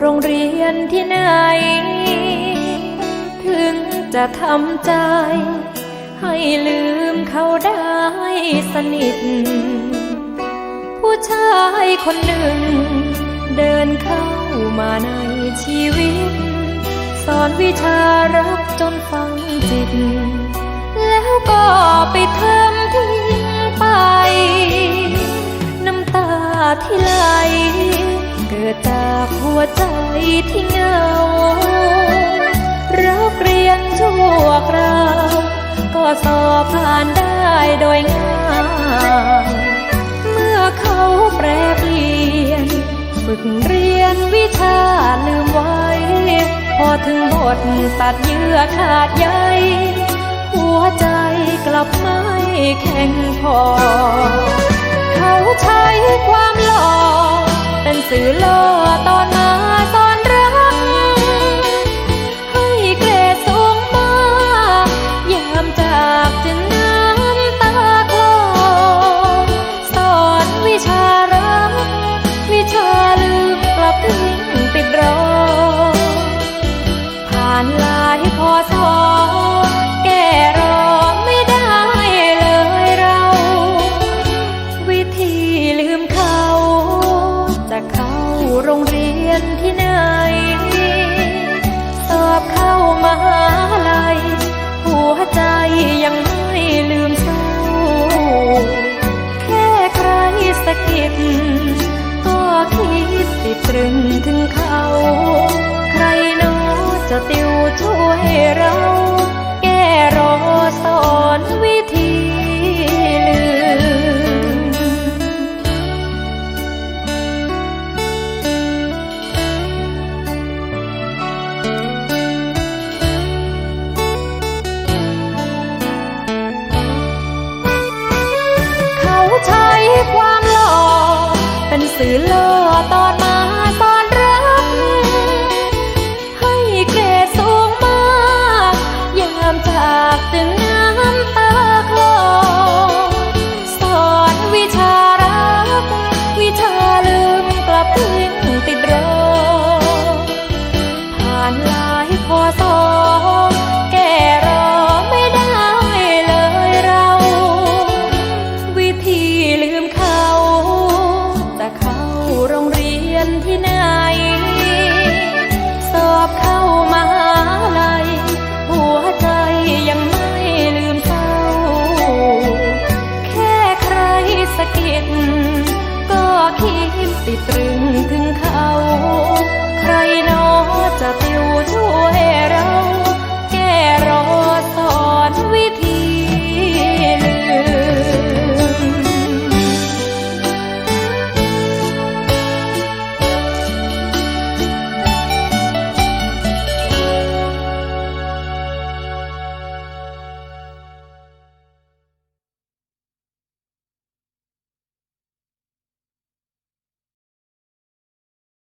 โรงเรียนที่ไหน ถึงจะทำใจ ให้ลืมเขาได้สนิท ผู้ชายคนหนึ่ง เดินเข้ามาในชีวิต สอนวิชารักจนฟังจิต แล้วก็ไปเทำทิ้งไป น้ำตาที่ไหล เกิดจากหัวใจที่เหงารักเรียนชั่วคราวก็สอบผ่านได้โดยง่ายเมื่อเขาแปรเปลี่ยน ฝึกเรียนวิชาลืมไว้ พอถึงบทตัดเยื่อขาดใยหัวใจกลับไม่แข็งพอ เขาใช้ความ หล่ โรงเรียนที่ไหน สอบเข้ามหาลัย หัวใจยังไม่ลืมเศร้าแค่ใครสะกิดก็คิดติดตรึงถึงเขา ใครหนอจะติวช่วยเรา สื่อล่อตอนมา